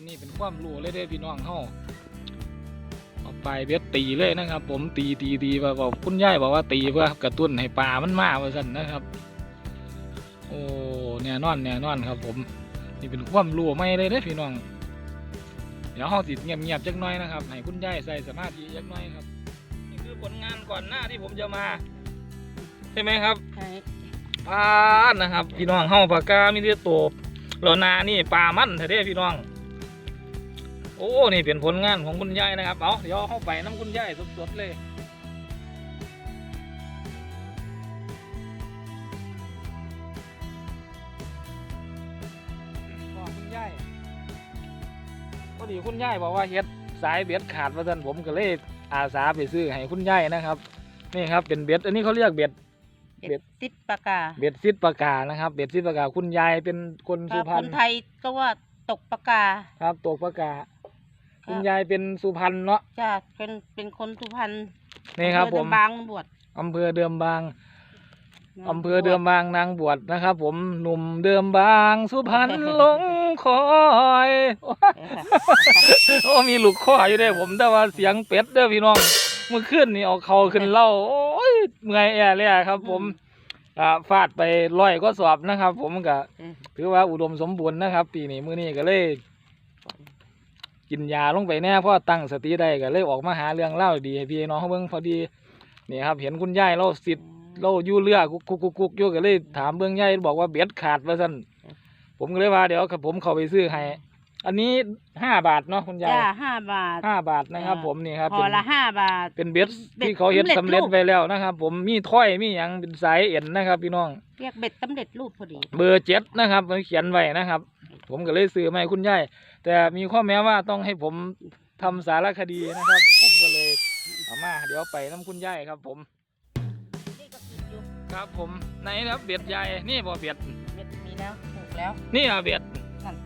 อันนี้เป็นความรู้เลยเด้อพี่น้องเฮาเอาไปเบ็ดตีเลยนะครับ ผมตีตีตีว่าบอกคุณยายบอกว่าตีเพื่อกระตุ้นให้ปลามันมาว่าซั่นนะครับ โอ้แน่นอนแน่นอนครับ ผมนี่เป็นความรู้ไม่เลยเด้อพี่น้องเดี๋ยวเฮาสิเงียบๆจักหน่อยนะครับให้คุณยายใส่สมาธิจักหน่อยครับ นี่คือผลงานก่อนหน้าที่ผมจะมา ใช่ไหมครับใช่ปลานะครับ พี่น้องเฮาปากกามีแต่ตัวเรานานี่ปลามันแท้ๆพี่น้อง โอ้ นี่เป็นผลงานของคุณยายนะครับ เอาเดี๋ยวเข้าไปน้ำคุณยายสดๆเลยบอกคุณยายพอดีคุณยายบอกว่าเฮ็ดสายเบ็ดขาดมาสันผมก็เลยอาสาไปซื้อให้คุณยายนะครับ นี่ครับเป็นเบ็ด อันนี้เขาเรียกเบ็ด เบ็เบ็ดดติดปากกา เบ็ดซิดปากกานะครับ เบ็ดซิดปากกาคุณยายเป็นคนสุถ้าพรครณนไทยก็ว่าตกปากกา ครับตกปากกาก็ คุณยายเป็นสุพรรณเนาะจะเป็นเป็นคนสุพรรณนี่ครับอำเภผอมเดิบางบวชอำเภอเดิมบางอำเภอเดิมบางนางบวชนะครับ ผมหนุ่มเดิมบางสุพรรณหลงคอยโอ้มีลูกข้ออยู่เด้อผมแต่ว่าเสียงเป็ดเด้อพี่น้องเมื่อคืนนี่เอาเขาขึ้นเล่าโอ้ยเมื่อยแอเลยอะครับ ผมอ่าฟาดไปร้อยก็สอบนะครับ ผมก็เออถือว่าอุดมสมบูรณ์นะครับ ปีนี้มื้อนี้ก็เลย กินยาลงไปแน่เพราะตั้งสติได้ก็เลยออกมาหาเรื่องเล่าดีให้พี่น้องเขาเบิ่งพอดีนี่ครับ เห็นคุณยายเราสิทธิ์เราอยู่เรือกุกกุกกุกกุกอยู่ก็เลยถามเบื้องยายบอกว่าเบ็ดขาดว่าซั่นผมก็เลยว่าเดี๋ยวผมเข้าไปซื้อให้อันนี้ห้าบาทเนาะคุณยายจ้าห้าบาทห้าบาทนะครับจ้าผมนี่ครับพอเป็นละห้าบาท เป็นเบ็ดเบ็ดที่เขาเฮ็ดสำสำเร็เร็จจรูปไปแล้วนะครับ ผมมีถ้อยมีหยังเป็นสายเอ็นนะครับ พี่น้องเรียกเบ็ดสำเร็จรูปพอดี เบอร์เจ็ดนะครับมันเขียนไว้นะครับ ผมก็เลยซื้อมาให้คุณยาย แต่มีข้อแม้ว่าต้องให้ผมทำสารคดีนะครับ ผมก็เลยเอามาเดี๋ยวไปน้ำคุณยายครับ ผมนี่ก็กินอยู่ครับผมไหนนะครับเบ็ดยายนี่บ่เบ็ดเบ็ดมีแล้วปลูกแล้ว นี่อะเบ็ดนั่น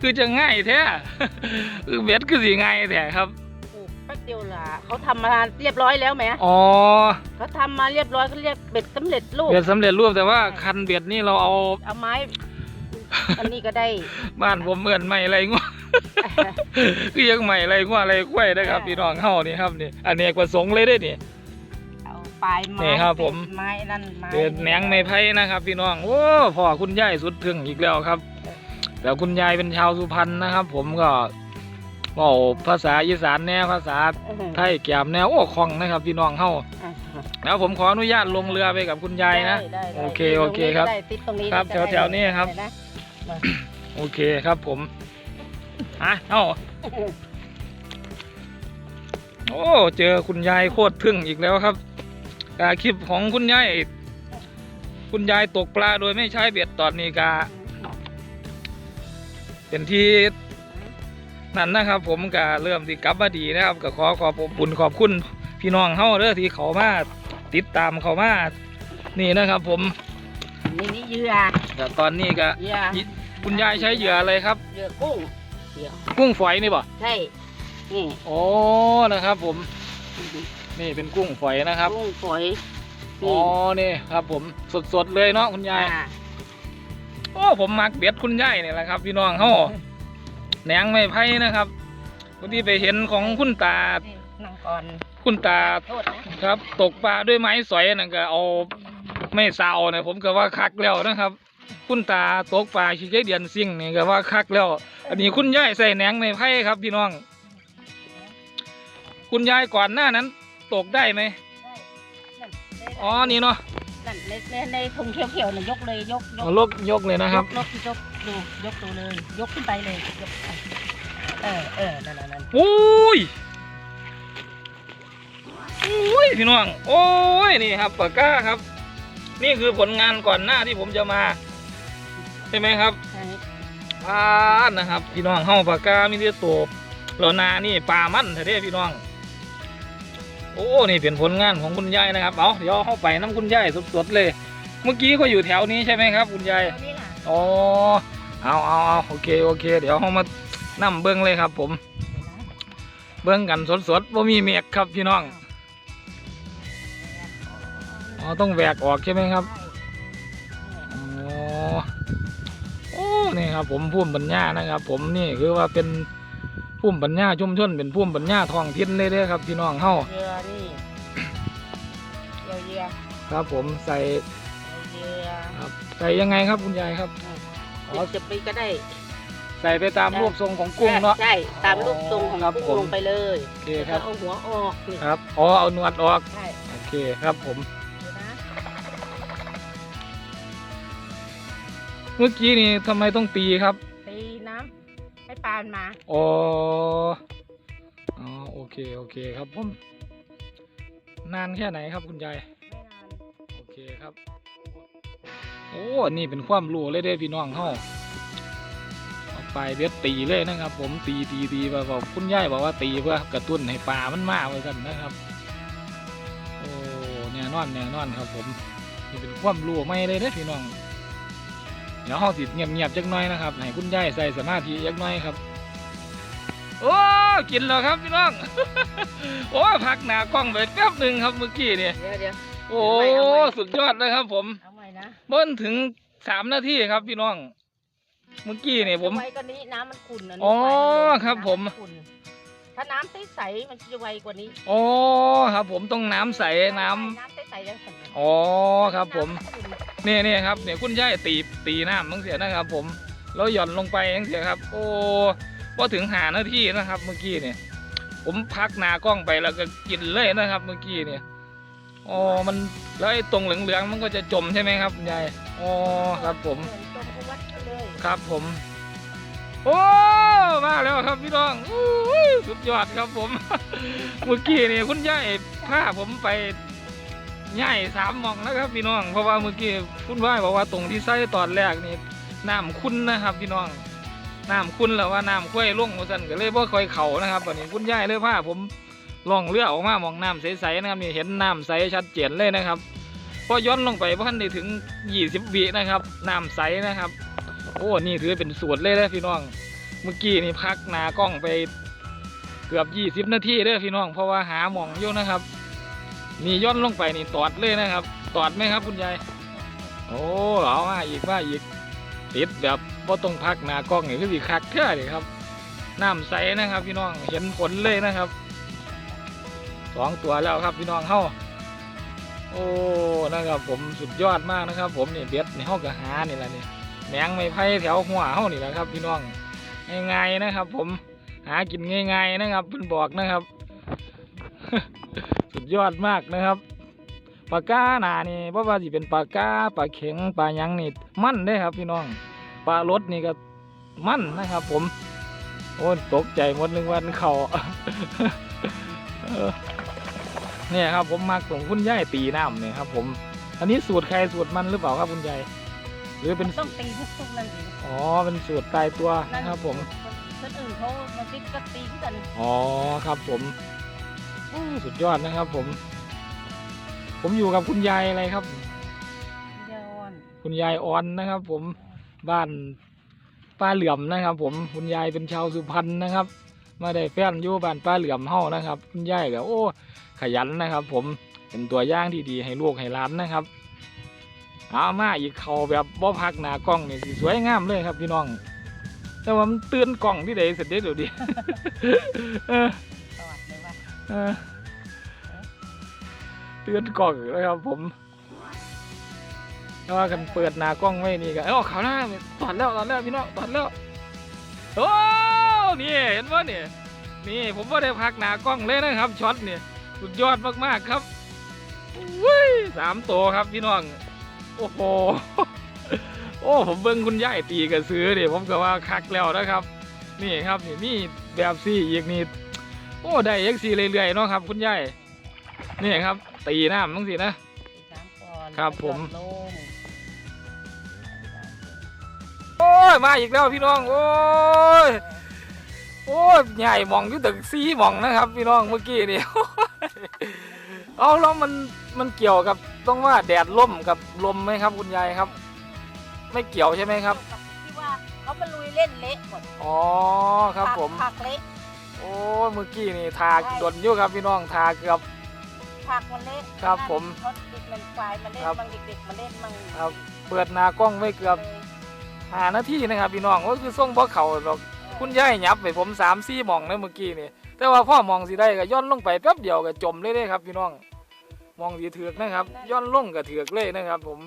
คือจะง่ายแท้คือเบ็ดคือสิง่ายแท้ครับปลูกแป๊บเดียวล่ะเขาทำมาเรียบร้อยแล้วไหมอ๋อเขาทำมาเรียบร้อยเขาเรียกเบ็ดสำเร็จรูปเบ็ดสำเร็จรูปแต่ว่าคันเบ็ดนี่เราเอาเอาไม้ อันนี้ก็ได้ บ้านผมเหมือนไม่ไรง่วคือยังไม่ไรง่วอะไรกล้วยนะครับ พี่น้องเฮานี่ครับนี่อันนี้ประสงค์เลยได้อนี่เอาปลายไม้นี่ครับ ผมเป็นไม้นั่นไม้เป็นแหนงไม้ไผ่นะครับ พี่น้องโอ้พ่อคุณยายสุดถึงอีกแล้วครับแล้วคุณยายเป็นชาวสุพรรณนะครับ ผมก็บอกภาษาอีสานแน่ภาษาเออไทยแกมแนวโอ้คล่องนะครับ พี่น้องเฮาอะแล้วผมขออนุญาตลงเรือไปกับคุณยายนะได้ได้ได้โอเคโอเคครับได้ติดตรงนี้ครับก็ได้แถวๆนี้ครับได้นะ โอเคครับผมฮะเอ้าโอ้เจอคุณยายโคตรทึ่งอีกแล้วครับกาคลิปของคุณยายคุณยายตกปลาโดยไม่ใช้เบ็ดตอนนี้กาเป็นที่นั่นนะครับ ผมก็เริ่มที่กลับมาดีนะครับก็ขอขอบคุญขอบคุณพี่น้องเฮาเด้อที่เขามาติดตามเขามานี่นะครับ ผม นี่นี่เหยื่อแต่ตอนนี้ก็เหยื่อคุณยายใช้เหยื่ออะไรครับ เหยื่อกุ้งเหยื่อกุ้งฝอยนี่บ่ใช่นี่โอ้นะครับ ผม นี่เป็นกุ้งฝอยนะครับ กุ้งฝอยอ๋อนี่ครับ ผมสดๆเลยเนาะคุณยายอ่าโอ้ผมมักเบ็ดคุณยายนี่แหละครับ พี่น้องเฮาแหนงไม้ไผ่นะครับพอดีไปเห็นของคุณตานี่นั่งก่อนคุณตาโทษนะครับ ตกปลาด้วยไม้สอยนั่นก็เอา ไม่เสาวเนี่ยผมก็ว่าคักแล้วนะครับ คุณตาตกปลาชี้ใจเดียนซิ่งนี่ก็ว่าคักแล้ว อันนี้คุณยายใส่แหนงไม้ไผ่ครับพี่น้อง คุณยายก่อนหน้านั้น ตกได้ไหมนั่นอ๋อนี่เนาะนั่นในในในถุงเขียวๆน่ะยกเลยยกยเอากลกยกเลยนะครับยกยกดูยกดูเลย ยกขึ้นไปเลยยกไปเออเออนั่นนั่นนั่นโอ้ยโอ้ยพี่น้องโอ้ยนี่ครับปากกาครับ นี่คือผลงานก่อนหน้าที่ผมจะมา ใช่ไหมครับใช่ปลานะครับ พี่น้องเฮาปากกามีแต่ตัวเรานานี่ปลามันแท้ๆพี่น้อง โอ้นี่เป็นผลงานของคุณยายนะครับเอาเดี๋ยวเข้าไปน้ำคุณยายสดๆเลย เมื่อกี้ก็อยู่แถวนี้ใช่ไหมครับ คุณยายตัวนี้ล่ะอ๋อเอาเอาเอาโอเคโอเค เดี๋ยวเรามานั่เบิ้งเลยครับ ผม เบิ้งกันสดๆว่ามีเมียกครับพี่น้องอ๋อ ต้องแหวกออกใช่ไหมครับอ๋อโอ้นี่ครับนะครับ ผมพุ่มปัญญานะครับ ผมนี่คือว่าเป็นพุ่มปัญญาชุมชนเป็นพุ่มปัญญาท้องถิ่นเลยเด้อครับพี่น้องเฮาเรือนี่เรือเรือครับผมใส่เรือครับใส่ยังไงครับคุณยายครับอ๋อจะไปก็ได้ ใส่ไปตามรูปทรงของกุ้งเนาะใช่ตามรูปทรงของครับกุ้งผมลงไปเลยโอเคคแล้รัวบเอาหัวออกนี่ครับอ๋อเอาหนวดออกใช่โอเคครับผม มื่อกี้นี่ทำไมต้องตีครับ ตีน้ำให้ปลามันมา อ๋อ อ๋อ โอเค โอเคครับผม นานแค่ไหนครับคุณยาย ไม่นานโอเคครับ โอ้ นี่เป็นความรู้เลยเด้อพี่น้องเฮาเอาไปเบ็ดตีเลยนะครับ ผมตีตีตีแบบว่าคุณยายบอกว่าตีเพื่อกระตุ้นให้ปลามันมาไว้กันนะครับ โอ้แน่นอนแน่นอนครับ ผม นี่เป็นความรู้ใหม่เลยเด้อพี่น้องเดี๋ยวเฮาสิเงียบๆจักหน่อยนะครับให้คุณยายใส่สมาธิจักหน่อยครับ โอ้กินแล้วครับพี่น้อง โอ้พักหนากล้องไปแป๊บหนึ่งครับเมื่อกี้เนี่ยเดี๋ยวเดี๋ยวโอ้เอาไว้สุดยอดเลยครับ ผมเอาใหม่นะเบิ้นถึงสามนาทีครับพี่น้อง เมื่อกี้เนี่ยผมไวกว่านี้น้ำมันขุ่นนะอ๋อไฟมันลงครับผมน้ำนขุ่น ถ้าน้ำใสๆมันจะไวกว่านี้อ๋อครับ ผมต้องน้ำใสน้ำน้ำใสๆแล้วสันอ๋อครับ ผมน้ำขุ่นนี่นี่ครับเนี่ยคุณยายตีตีน้ำมังเสียนะครับ ผมแล้วหย่อนลงไปยังเสียครับ โอ้พอถึงหานาทีนะครับ เมื่อกี้เนี่ย ผมพักหนากล้องไปแล้วก็กินเลยนะครับ เมื่อกี้เนี่ยอ๋อมันแล้วไอ้ตรงเหลืองๆมันก็จะจมใช่ไหมครับคุณยายอ๋อครับผมเหอนจมอุวัดเลย ครับผม โอ้มาแล้วครับพี่น้องอสุดยอดครับผม เมื่อกี้นี่คุณยายพาผมไปย่ายสามมองแล้วครับพี่น้อง เพราะว่าเมื่อกี้คุณว่ายบอกว่าตรงที่ใส่ตอนแรกนี่น้ำคุ้นนะครับพี่น้องน้ำคุ้นแล้วว่าน้ำค่อยลงมาสันก็เลยบ่ค่อยเข่านะครับวันนี้คุณยายเลยพาผมล่องเรือออกมามองน้ำใสๆนะครับนี่เห็นน้ำใสชัดเจนเลยนะครับพอย้อนลงไปเพราะท่านได้ถึง 20วินะครับน้ำใสนะครับ โอ้นี่ถือเป็นสูตรเลยนะพี่น้อง เมื่อกี้นี่พักนากล้องไปเกือบยี่สิบนาทีเด้อพี่น้อง เพราะว่าหาหมองอยู่นะครับนี่ย่อนลงไปนี่ตอดเลยนะครับ ตอดไหมครับคุณยายโอ้เอามาอีกมาอีกติดแบบว่าต้องพักนากล้องนี่คือสิคักเท่าเลยครับน้ำใสนะครับ พี่น้องเห็นผลเลยนะครับสองตัวแล้วครับพี่น้องเข้าโอ้ นะครับผมสุดยอดมากนะครับ ผมเนี่ยเบ็ดในห้องกระหานี่แหละเนี่ย แหนงไม้ไผ่แถวหัวเฮานี่แหละครับ พี่น้องง่ายๆนะครับ ผมหากินง่าย ๆนะครับเพิ่นบอกนะครับ สุดยอดมากนะครับปลากาหนานี่เพราะว่าสิเป็นปลากาปลาเข็งปลาหยังนี่มั่นได้ครับ พี่น้องปลารสนี่ก็มั่นนะครับ ผม โอ้ตกใจหมดหนึ่งวันเขาเอเนี่ยครับ ผมมักตรงคุณยายตีน้ำเนี่ยครับ ผม อันนี้สูตรใครสูตรมันหรือเปล่าครับคุณยาย หรือเป็นต้องตีทุกๆนั่นเองอ๋อเป็นสูตรตายตัวนะครับผมคนอื่นเขามาติดก็ตีกันอ๋อครับผมอู้สุดยอดนะครับ ผม ผมอยู่กับคุณยายอะไรครับยอนคุณยายออนนะครับ ผมบ้านป้าเหลื่อมนะครับ ผมคุณยายเป็นชาวสุพรรณนะครับมาได้แฟนอยู่บ้านป้าเหลื่อมเฮานะครับ คุณยายก็โอ้ ขยันนะครับ ผมเป็นตัวอย่างที่ดีให้ลูกให้หลานนะครับ เอามาอีกเขาแบบบ่พักหนากล้องนี่สิสวยงามเลยครับพี่น้อง แต่ว่ามันเตือนกล้องที่ใดเสร็จเด้อเดี๋ยวดิเออสวัสดีว่าเตือนกล้องเลยครับผมแต่ว่ากันเปิดหน้ากล้องไว้นี่ก็เอ้าเขาวหน้าตอดแล้วตอดแล้วพี่น้องตอดแล้วโอ้นี่เห็นว่านี่นี่ผมว่าได้พักหน้ากล้องเลยนะครับช็อตเนี่ยสุดยอดมากๆครับอุ้ยสามตัวครับพี่น้อง โอ้โห โอ้ผมเบิ่งคุณย่ายตีกระซื้อดิผมก็ว่าคักแล้วนะครับ นี่ครับนี่มีแบบซี่อีกนี่โอ้ได้เอ็กซีเรื่อยๆเนาะครับ คุณยายนี่ครับ ตีน้ำมั้งสินะตีน้ำก่อนครับผม ลงโอ้ยมาอีกแล้วพี่น้องโอ้ยโอ้ยใหญ่มองอยู่ตึกซีมองนะครับ พี่น้องเมื่อกี้นี่ เอาแล้วมันมันเกี่ยวกับ ต้องว่าแดดล่มกับลมไหมครับคุณยายครับ ไม่เกี่ยวใช่ไหมครับ ที่ว่าเขามาลุยเล่นเละหมดอ๋อครับผมผักเละโอ้ยเมื่อกี้นี่ทาดนอยู่ครับพี่น้องทาเกือบ ผักมันเละครับผม เขาเด็กมันควายมาเล่นครับ บางเด็กๆมาเล่นบางครับ เปิดหนากล้องไว้เกือบเลยหานาทีนะครับ พี่น้องก็คือส่งบ่เข่าดอกคุณยายยับไปผมสามสี่หมองนะเมื่อกี้นี่แต่ว่าพ่อมองสิได้ก็ย่อนลงไปแป๊บเดียวก็จมเลยเด้ครับพี่น้อง มองสีเถือกนะครับย่อนลงก็เถือกเลยนะครับ ผม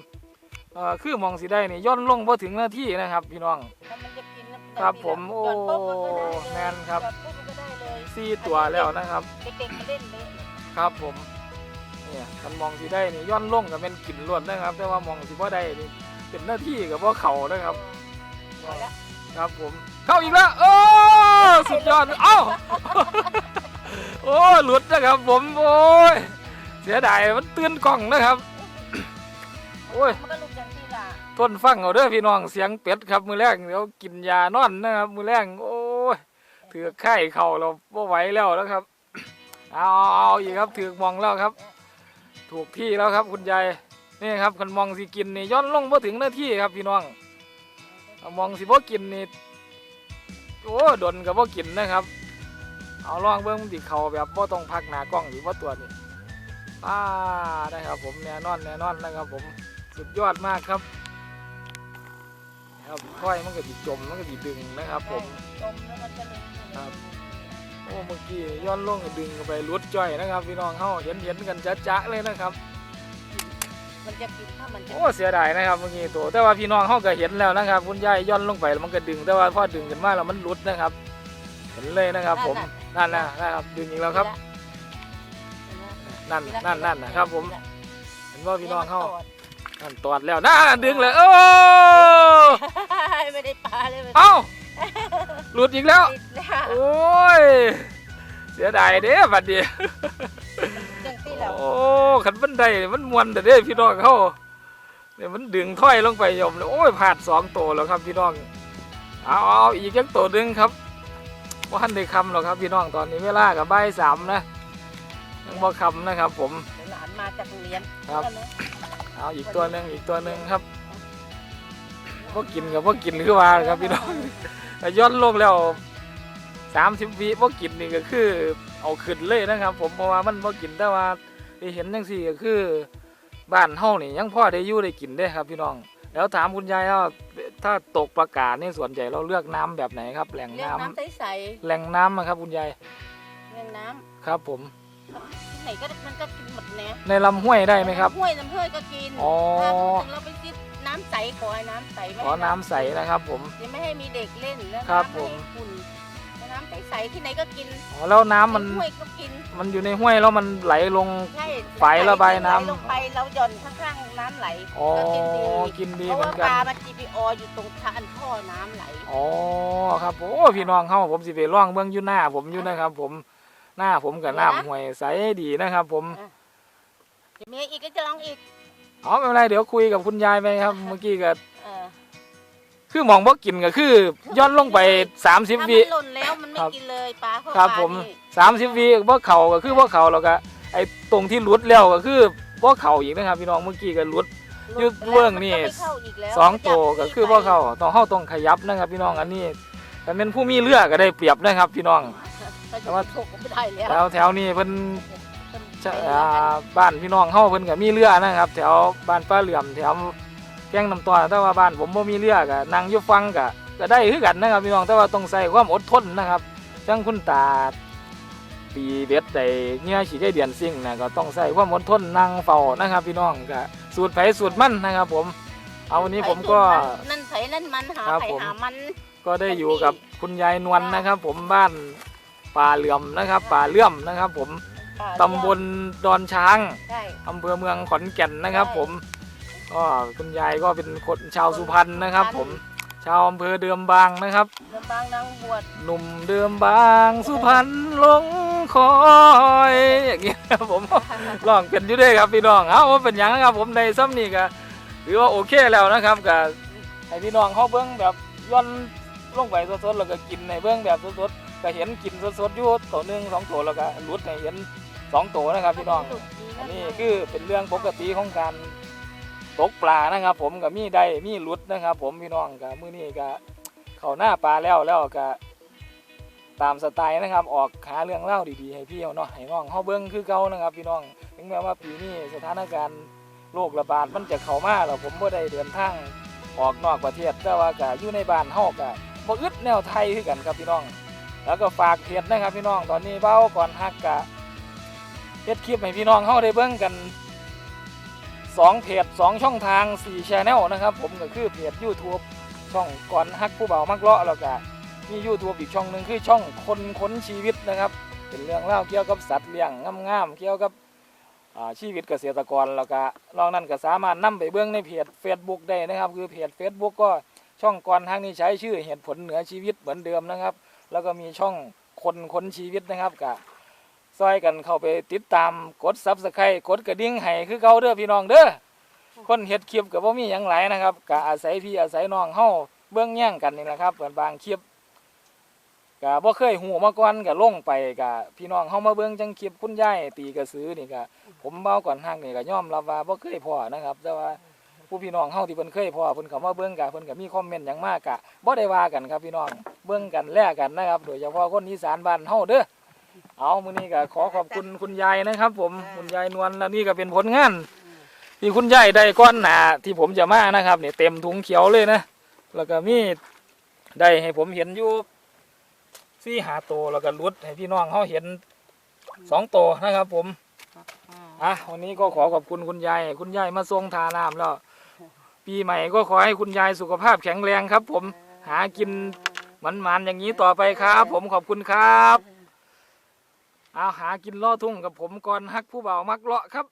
เอ่อคือมองสิได้นี่ย่อนลงพอถึงนาทีนะครับ พี่น้อง ถ้ามันจะกินแล้วครับผมโอ้หย่อนปุ๊บมันก็ได้เลยแม่นครับหย่อนปุ๊บมันก็ได้เลยสี่ตัวแล้วนะครับ เด็กๆมาเล่นเลยครับผมเนี่ยมันมองสิได้นี่ย่อนลงกับเป็นกลิ่นล้วนนะครับ แต่ว่ามองสิบ่ได้นี่เป็นหน้าที่กับว่าเขานะครับเอาละครับผมเข้าอีกแล้ว โอ้สุดยอดเอ้า โอ้หลุดนะครับผมโอ้ย เสียดายมันเตือนกล้องนะครับ โอ้ย มันก็ลุกอย่างที่ละทนฟังเอาเด้อพี่น้องเสียงเป็ดครับ มือแรกเดี๋ยวกินยานอนนะครับ มือแรกโอ้ยถือไข้เข่าเราไ่ไหวแล้วนะครับเอาเอาเอาอีกครับถือมองแล้วครับ ถูกที่แล้วครับคุณยายนี่ครับคนมองสิกินนี่ย้อนลงพอถึงหน้าที่ครับพี่น้องเอามองสิบ่กินนี่โอ้ดนกับบ่กินนะครับ เอาลองเบิ้งมันติเขาแบบบ่ต้องพักหนากล้องหรือว่าตัวนี้ อ่าได้ครับผมแน่นอนแน่นอนนะครับผมสุดยอดมากครับ ครับค่อยมันก็ติจมมันก็ติดึงนะครับ ผมจมแล้วมันจะลงครับโอ้เมื่อกี้ย้อนลงก็ดึงเข้าไปรุดจ้อยนะครับ พี่น้องเฮาเห็นเห็นกันจะๆเลยนะครับ มันจะกินถ้ามันจะโอ้เสียดายนะครับเมื่อกี้ตัวแต่ว่าพี่น้องเขาก็เห็นแล้วนะครับ คุณยายย่อนลงไปแล้วมันก็ดึง แต่ว่าพอดึงขึ้นมาแล้วมันหลุดนะครับ เห็นเลยนะครับ ผมนั่นนะนะครับดึงอีกแล้วครับ นั่นนั่นนั่นนะครับผมเห็นว่าพี่น้องเขานั่นตอดแล้วน่าดึงเลยโอ้ไม่ได้ปลาเลยมันเอ้าหลุดอีกแล้วติดแล้วโอ้ยเสียดายเด้บัดเดียจังที่เราโอ้ขันบันไดนี่มันมวนแต่เด้พี่น้องเขาเนี่ยมันดึงถ้อยลงไปยมเลยโอ้ยพลาดสองตัวแล้วครับพี่น้องเอาเอาอีกจักตัวหนึงครับว่าทันได้คำหรอกครับพี่น้องตอนนี้เวลากับใบายสามนะ ยังบ่คำนะครับ ผมหลานมาจากโรงเรียนครับแล้วนะเอาอีกตัวหนึ่งอีกตัวหนึ่งครับพวกกินกับพวกกินคือว่าครับพี่น้องแต่ย้อนลงแล้วสามสิบวิพวกกินนี่ก็คือ เอาขึ้นเลยนะครับ ผมเพราะว่ามันพวกกินแต่ว่าได้เห็นจังสี่ก็คือบ้านเฮานี่ยังพ่อได้อยู่ได้กินได้ครับ พี่น้อง แล้วถามคุณยายว่าถ้าตกประกาศนี่ส่วนใหญ่เราเลือกน้ำแบบไหนครับ แหล่งเลี้ยงน้ำน้ำใสแหล่งน้ำอะครับ คุณยายๆเลี้ยงน้ครับผมำที่ ไหนก็มันก็กินหมดแน่ในลำห้วยได้ไหมครับ ห้วยน้ำเพื่อก็กินอ๋อ ถ้าพูดถึงเราไปซิดน้ำใสขอให้น้ำใสไม่ขอน้ำใสนะครับผม จะไม่ให้มีเด็กเล่นแล้วครับน้ำไม่ผมให้ขุ่นน้ำใสๆที่ไหนก็กินอ๋อแล้วน้ำมันห้วยก็กินมันอยู่ในห้วยแล้วมันไหลลง ใช่ฝายระบายน้ำ ไหลลงไปเราหย่อนข้างๆน้ำไหลอ๋อก็กินดีกินดีเพราะเหมือนกัว่าปนลามัน GPO อยู่ตรงทานท่อน้ำไหล อ๋อครับโอ้พี่น้องเข้าผมสิไปล่องเบื้องอยู่หน้าผมอยู่นะครับผม หน้าผมกับน้ำห้วยใสดีนะครับ ผมจะมีอีกก็จะลองอีกอ๋อไม่เป็นไรเดี๋ยวคุยกับคุณยายไปครับ เมื่อกี้ก็เออคือหมองบ่กินก็คือ ย้อนลงไป30ถ้าวิมันหล่นแล้วมันไม่ครับกินเลยปลาเพราะครับปลาผมนี่30วิบ่เข่าก็คือบ่เข่าแล้วก็ไอ้ตรงที่หลุดแล้วก็คือบ่เข่าอีกนะครับ พี่น้องเมื่อกี้ก็หลุดหยุลุดดเบื้องนี่แล้วมัก็ไม่เข้าอีกแล้วสองตัวก็คือบ่เข่าต้องเฮาต้องขยับนะครับ พี่น้องอันนี้แต่เป็นผู้มีเรือก็ได้เปรียบนะครับ พี่น้อง แต่แต่ว่าถกไม่ได้แล้วแถวแถวนี้เพิ่นมันจะไปอ่าแล้วกันบ้านพี่น้องเฮาเพิ่นก็มีเรือนะครับ แถวบ้านป้าเหลื่อมแถวแก้งน้ำตอนแต่ว่าบ้านผมบ่มีเรือก็นั่งอยู่ฟังก็ก็ได้คือกันนะครับพี่น้องแต่ว่าต้องใส่ความอดทนนะครับจังคุณตาปีเบ็ดได้เงี้ยฉีได้เดียนซิ่งนะก็ต้องใส่ความอดทนนั่งเฝ้านะครับ พี่น้องก็สูตรไผสูตรมันนะครับ ผม เอาวันนี้ผมก็นั่นไผนั่นมันหาครับไผผมหามันก็ได้อยู่กับคุณยายนวลนะครับ ผมบ้าน ป่าเหลื่อมนะครับป่าเลื่อมนะครับ ผมป่าตำบลดอนช้างใช่อำเภอเมืองขอนแก่นนะครับใช่ผมก็คุณยายก็เป็นคนชาวสุพรรณนะครับ ผมชาวอำเภอเดิมบางนะครับลำบางนางบวชหนุ่มเดิมบางสุพรรณหลงคอยอย่างเงี้ยครับผมร้องเป็นอยู่ด้วยครับพี่น้องเอ้าว่าเป็นอย่างนะครับ ผมในซ้ำนี่ก็ถือว่าโอเคแล้วนะครับก็ให้พี่น้องเขาเบิ้งแบบย้อนลงไปสดๆแล้วก็กินในเบิ้งแบบสดๆ ก็เห็นกินสดๆอยู่ตัวหนึ่งสองตัวแล้วก็หลุดในเห็นสองตัวนะครับพี่น้อง อันนี้คือเป็นเรื่องปกติของการตกปลานะครับ ผมกับมีได้มีหลุดนะครับ ผมพี่น้องกับมือนี้ก็เข้าหน้าปลาแล้วแล้วก็ตามสไตล์นะครับ ออกหาเรื่องเล่าดีๆให้พี่เอาเนาะให้น้องเฮาเบิ้งคือเก่านะครับ พี่น้องถึงแม้ว่าปีนี้สถานการณ์โรคระบาดมันจะเข้ามาแล้วผมบ่ได้เดินทางออกนอกประเทศแต่ว่าก็อยู่ในบ้านเฮาก็บ่อึดแนวไทยคือกันครับพี่น้อง แล้วก็ฝากเพจนะครับพี่น้องตอนนี้เบ้าก่อนฮักกะเฮ็ดคลิปให้พี่น้องเฮาได้เบิ่งกันสองเพจสองช่องทาง4 Channel นะครับ ผมก็คือเพจ YouTube ช่องก่อนฮักผู้เบามักเลาะแล้วก็มี YouTube อีกช่องหนึ่งคือช่องคนค้นชีวิตนะครับ เป็นเรื่องเล่าเกี่ยวกับสัตว์เลี้ยงงามๆเกี่ยวกับชีวิตเกษตรกรแล้วก็นอกนั้นก็สามารถนำไปเบิ่งในเพจ Facebook ได้นะครับ คือเพจ Facebook ก็ช่องก่อนทางนี้ใช้ชื่อเหตุผลเหนือชีวิตเหมือนเดิมนะครับ แล้วก็มีช่องคนค้นชีวิตนะครับกะซอยกันเข้าไปติดตามกดซับสไครต์กดกระดิ่งให้คือเก่าเด้อพี่น้องเด้อคนเฮ็ดคลิปก็บ่มีหยังหลายนะครับกะอาศัยพี่อาศัยน้องเฮาเบื้องแย่งกันนี่แหละครับบางคลิปกะบ่เคยหูมาก่อนก็ลงไปกะพี่น้องเฮามาเบิ่งจังคลิปคุณยายตีกระสือนี่กะผมเบาก่อนฮักนี่ก็ยอมรับว่าบ่เคยพอนะครับ แต่ว่า ผู้พี่น้องเฮาที่เพิ่นเคยพอเพิ่นเข้ามาเบิ่งกะเพิ่นก็มีคอมเมนต์หยังมากกะบ่ได้ว่ากันครับพี่น้องเบิ่งกันแลกกันนะครับ โดยเฉพาะคนอีสานบ้านเฮาเด้อเอามื้อนี้ก็ขอขอบคุณคุณยายนะครับ ผมคุณยายนวลแล้วนี่ก็เป็นผลงานที่คุณยายได้ก้อนหนาที่ผมจะมานะครับเนี่ยเต็มถุงเขียวเลยนะแล้วก็มีได้ให้ผมเห็นอยู่สี่หาโตวแล้วก็รุดให้พี่น้องเขาเห็นสองโตวนะครับ ผมอะวันนี้ก็ขอขอบคุณคุณยายคุณยายมาทรงทาน้ำแล้ว ปีใหม่ก็ขอให้คุณยายสุขภาพแข็งแรงครับ ผมหากินมันๆอย่างนี้ต่อไปครับ ผมขอบคุณครับ เอาหากินล่อทุ่งกับผมก่อนฮักผู้เบามักเลาะครับ